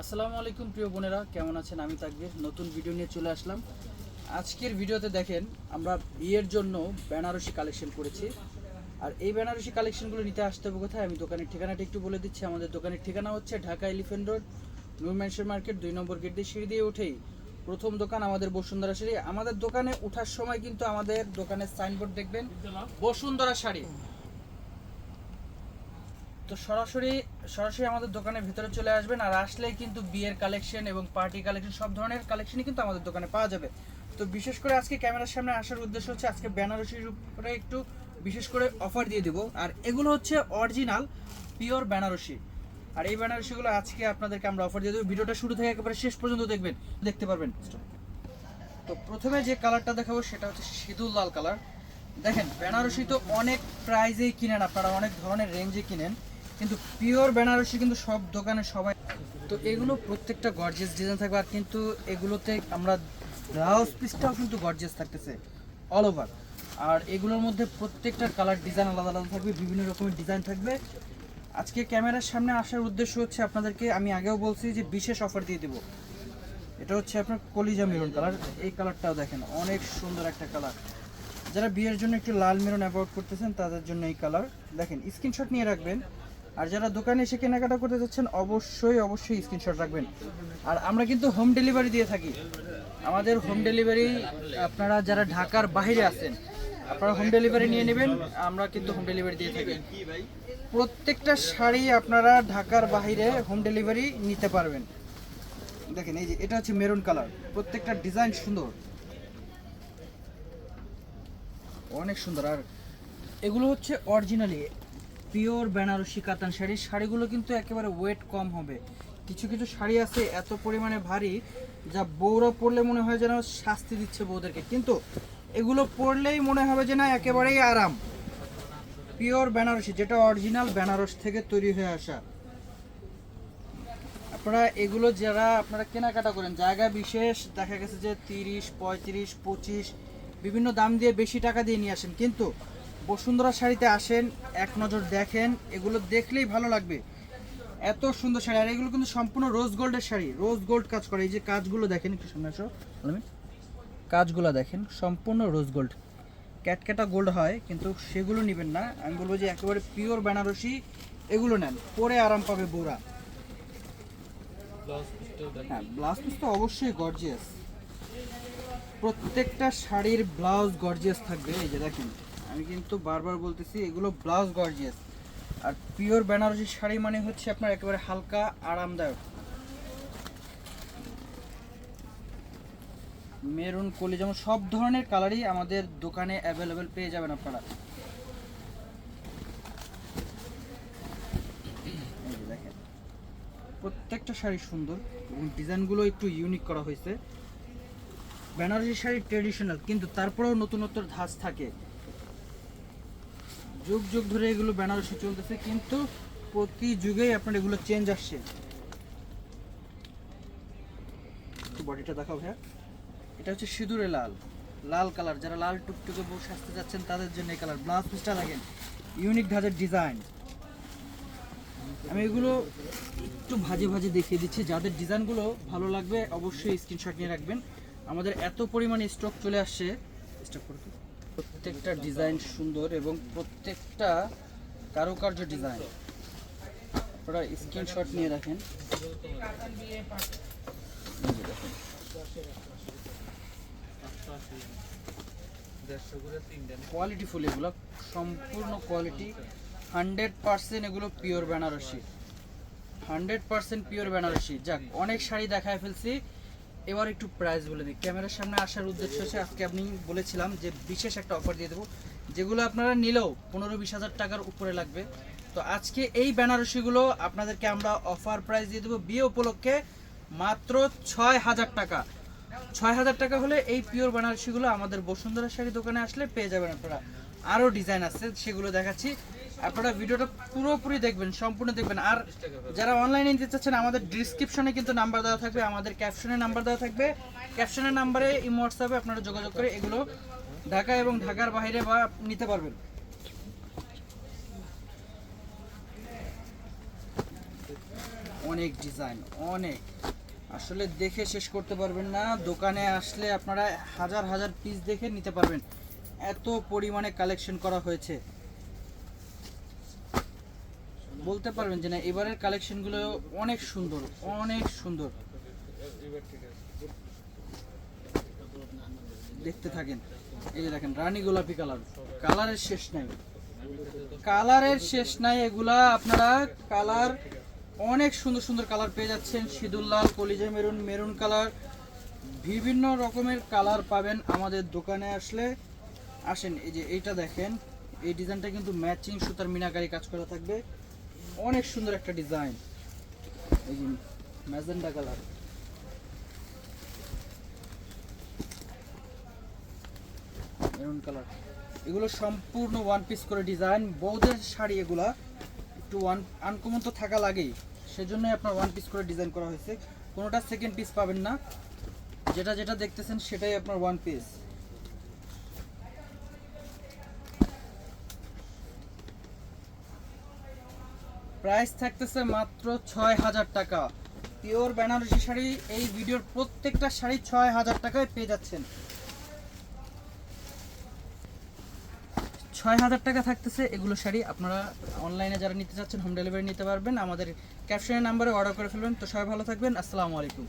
আসসালামু আলাইকুম, প্রিয় বোনেরা। কেমন আছেন? আমি তাকবির। নতুন ভিডিও নিয়ে চলে আসলাম। আজকের ভিডিওতে দেখেন, আমরা বিয়ের জন্য বেনারসি কালেকশন করেছি। আর এই বেনারসি কালেকশনগুলো নিতে আসতে হবে কোথায়? আমি দোকানের ঠিকানাটা একটু বলে দিচ্ছি। আমাদের দোকানের ঠিকানা হচ্ছে Dhaka elephant road Noor mansion market, দুই নম্বর গেট দিয়ে সিঁড়ি দিয়ে উঠেই। প্রথম দোকান আমাদের বসুন্ধরা শাড়ি আমাদের দোকানে ওঠার সময় কিন্তু আমাদের দোকানের সাইনবোর্ড দেখবেন, বসুন্ধরা শাড়ি। তো সরাসরি সরাসরি আমাদের দোকানের ভিতরে চলে আসবেন আর আসলেই কিন্তু বিয়ের কালেকশন এবং পার্টি কালেকশন সব ধরনের কালেকশনই কিন্তু আমাদের দোকানে পাওয়া যাবে। তো বিশেষ করে আজকে ক্যামেরার সামনে আসার উদ্দেশ্য হচ্ছে আজকে বেনারসির উপরে একটু বিশেষ করে অফার দিয়ে দেবো। আর এগুলো হচ্ছে অরিজিনাল পিওর বেনারসি। আর এই বেনারসিগুলো আজকে আপনাদেরকে আমরা অফার দিয়ে দেবো। ভিডিওটা শুরু থেকে একেবারে শেষ পর্যন্ত দেখবেন, দেখতে পারবেন। তো প্রথমে যে কালারটা দেখাবো সেটা হচ্ছে সিঁদুর লাল কালার দেখেন, বেনারসি তো অনেক প্রাইজেই কিনেন আপনারা, অনেক ধরনের রেঞ্জে কিনেন। কিন্তু পিওর বেনারসি কিন্তু সব দোকানে সবাই তো এগুলো প্রত্যেকটা গর্জেস ডিজাইন থাকবে আর কিন্তু এগুলোতে আমরা ব্লাউজ পিসটাও কিন্তু গর্জিয়াস থাকতেছে অল ওভার আর এগুলোর মধ্যে প্রত্যেকটা কালার ডিজাইন আলাদা আলাদা থাকবে, বিভিন্ন রকমের ডিজাইন থাকবে। আজকে ক্যামেরার সামনে আসার উদ্দেশ্য হচ্ছে আপনাদেরকে, আমি আগেও বলছি যে বিশেষ অফার দিয়ে দেবো। এটা হচ্ছে আপনার কলিজা মেরুন কালার এই কালারটাও দেখেন, অনেক সুন্দর একটা কালার যারা বিয়ের জন্য একটু লাল মেরুন অ্যাভয়েড করতেছেন, তাদের জন্য এই কালার দেখেন স্ক্রিনশট নিয়ে রাখবেন। আর যারা দোকানে এসে কেনাকাটা করতে যাচ্ছেন, অবশ্যই অবশ্যই স্ক্রিনশট রাখবেন। আর আমরা কিন্তু হোম ডেলিভারি দিয়ে থাকি। আমাদের হোম ডেলিভারি আপনারা যারা ঢাকার বাইরে আছেন, আপনারা হোম ডেলিভারি নিয়ে নেবেন, আমরা কিন্তু হোম ডেলিভারি দিয়ে থাকি। প্রত্যেকটা শাড়ি আপনারা ঢাকার বাইরে হোম ডেলিভারি নিতে পারবেন। দেখেন, এই যে এটা হচ্ছে মেরুন কালার প্রত্যেকটা ডিজাইন সুন্দর। অনেক সুন্দর। আর এগুলো হচ্ছে অরিজিনালি পিওর বেনারসি কাতান শাড়ি। শাড়িগুলো কিন্তু একেবারে ওয়েট কম হবে। কিছু কিছু শাড়ি আছে এত পরিমাণে ভারী, যা বউরা পরলে মনে হয় যেন শাস্তি দিচ্ছে বউদেরকে। কিন্তু এগুলো পরলেই মনে হবে যে না, একেবারেই আরাম। পিওর বেনারসি, যেটা অরিজিনাল বেনারস থেকে তৈরি হয়ে আসা। আপনারা এগুলো যারা, আপনারা কেনাকাটা করেন, জায়গা বিশেষ, দেখা গেছে যে তিরিশ, পঁয়ত্রিশ, পঁচিশ, বিভিন্ন দাম দিয়ে বেশি টাকা দিয়ে নিয়ে আসেন। কিন্তু বসুন্ধরা শাড়িতে আসেন এক নজর দেখেন এগুলো দেখলেই ভালো লাগবে। এত সুন্দর শাড়ি আর এগুলো কিন্তু সম্পূর্ণ রোজ গোল্ডের শাড়ি। রোজ গোল্ড কাজ করে। এই যে কাজগুলো দেখেন একটু সামনে আসো। কাজগুলো দেখেন সম্পূর্ণ রোজ গোল্ড ক্যাটক্যাটা গোল্ড হয় কিন্তু সেগুলো নেবেন না। আমি বলব যে একেবারে পিওর বেনারসি এগুলো নেন। পরে আরাম পাবে বোরা হ্যাঁ ব্লাউজ পিস তো অবশ্যই গর্জিয়াস প্রত্যেকটা শাড়ির ব্লাউজ গর্জিয়াস থাকবে। এই যে দেখেন। আমি কিন্তু বারবার বলতেছি, এগুলো ব্লাউজ গর্জিয়াস আর পিওর বেনারসি শাড়ি মানে হচ্ছে আপনার একেবারে হালকা, আরামদায়ক। মেরুন, কলি যেমন সব ধরনের কালারই আমাদের দোকানে অ্যাভেলেবেল পেয়ে যাবেন আপনারা। দেখেন, প্রত্যেকটা শাড়ি সুন্দর এবং ডিজাইনগুলো একটু ইউনিক করা হয়েছে। বেনারসি শাড়ি ট্রেডিশনাল কিন্তু তারপরেও নতুনত্ব ধাঁচ থাকে। যুগ যুগ ধরে এগুলো বেনারসি চলতেছে, কিন্তু প্রতি যুগেই আপনার এগুলো চেঞ্জ আসছে। বডিটা দেখাও ভাইয়া। এটা হচ্ছে সিঁদুরে লাল। লাল কালার যারা লাল টুকটুকে বউ সাজতে যাচ্ছেন, তাদের জন্য এই কালার ব্লাউজ পিসটা লাগেন ইউনিক ধাঁচের ডিজাইন আমি এগুলো একটু ভাজে ভাজে দেখিয়ে দিচ্ছি। যাদের ডিজাইনগুলো ভালো লাগবে, অবশ্যই স্ক্রিনশট নিয়ে রাখবেন। আমাদের এত পরিমাণে স্টক চলে আসছে। স্টক করে। প্রত্যেকটা ডিজাইন সুন্দর এবং প্রত্যেকটা কারুকার্য ডিজাইন। আপনারা স্ক্রিনশট নিয়ে রাখেন। কোয়ালিটি ফুল এগুলো, সম্পূর্ণ কোয়ালিটি হান্ড্রেড পার্সেন্ট এগুলো pure Benarasi hundred percent pure Benarasi যাক, অনেক শাড়ি দেখায় ফেলছি। এবার একটু প্রাইস বলে দিই। ক্যামেরার সামনে আসার উদ্দেশ্য হচ্ছে, আজকে আপনি বলেছিলাম যে বিশেষ একটা অফার দিয়ে দেবো, যেগুলো আপনারা নিলেও পনেরো বিশ হাজার টাকার উপরে লাগবে। তো আজকে এই বেনারসিগুলো আপনাদেরকে আমরা অফার প্রাইস দিয়ে দেবো বিয়ে উপলক্ষে মাত্র ছয় হাজার টাকা। ছয় হাজার টাকা হলে এই পিওর বেনারসিগুলো আমাদের বসুন্ধরা শাড়ি দোকানে আসলে পেয়ে যাবেন আপনারা। আরও ডিজাইন আছে, সেগুলো দেখাচ্ছি। আপনারা ভিডিওটা পুরোপুরি দেখবেন, সম্পূর্ণ দেখবেন। আর যারা অনলাইনে নিতে চাচ্ছেন, আমাদের ডিসক্রিপশনে কিন্তু নাম্বার দেওয়া থাকবে, আমাদের ক্যাপশনে নাম্বার দেওয়া থাকবে। ক্যাপশনের নাম্বারে ইমো হোয়াটসঅ্যাপে আপনারা যোগাযোগ করে এগুলো ঢাকা এবং ঢাকার বাইরে বা নিতে পারবেন। অনেক ডিজাইন অনেক। আসলে দেখে শেষ করতে পারবেন না। দোকানে আসলে আপনারা হাজার হাজার পিস দেখে নিতে পারবেন। এত পরিমাণে কালেকশন করা হয়েছে। বলতে পারবেন যে না, এবারের কালেকশনগুলো অনেক সুন্দর অনেক সুন্দর। দেখতে থাকেন। এই যে দেখেন, রানী গোলাপি কালার কালারের শেষ নাই। কালারের শেষ নাই, এগুলা আপনারা কালার অনেক সুন্দর সুন্দর কালার পেয়ে যাচ্ছেন। লাল, কলিজা মেরুন মেরুন কালার বিভিন্ন রকমের কালার পাবেন আমাদের দোকানে আসলে। আসেন, এই যে এইটা দেখেন। এই ডিজাইনটা কিন্তু ম্যাচিং সুতার মিনাকারি কাজ করা থাকবে। অনেক সুন্দর একটা ডিজাইন। এই যে ম্যাজেন্ডা কালার। Maroon colour. এগুলো সম্পূর্ণ ওয়ান পিস করে ডিজাইন। বৌদের শাড়ি এগুলা একটু ওয়ান আনকমন তো থাকা লাগেই। সেজন্যই আপনার ওয়ান পিস করে ডিজাইন করা হয়েছে। কোনোটা সেকেন্ড পিস পাবেন না। যেটা যেটা দেখতেছেন সেটাই আপনার ওয়ান পিস প্রাইস থাকতেছে মাত্র ছয় হাজার টাকা। পিওর বেনারসি শাড়ি, এই ভিডিওর প্রত্যেকটা শাড়ি ছয় হাজার টাকায় পেয়ে যাচ্ছেন। ছয় হাজার টাকা থাকতেছে এগুলো শাড়ি, আপনারা অনলাইনে যারা নিতে চাচ্ছেন হোম ডেলিভারি নিতে পারবেন, আমাদের ক্যাপশনের নাম্বারে অর্ডার করে ফেলবেন। তো সবাই ভালো থাকবেন, আসসালামু আলাইকুম।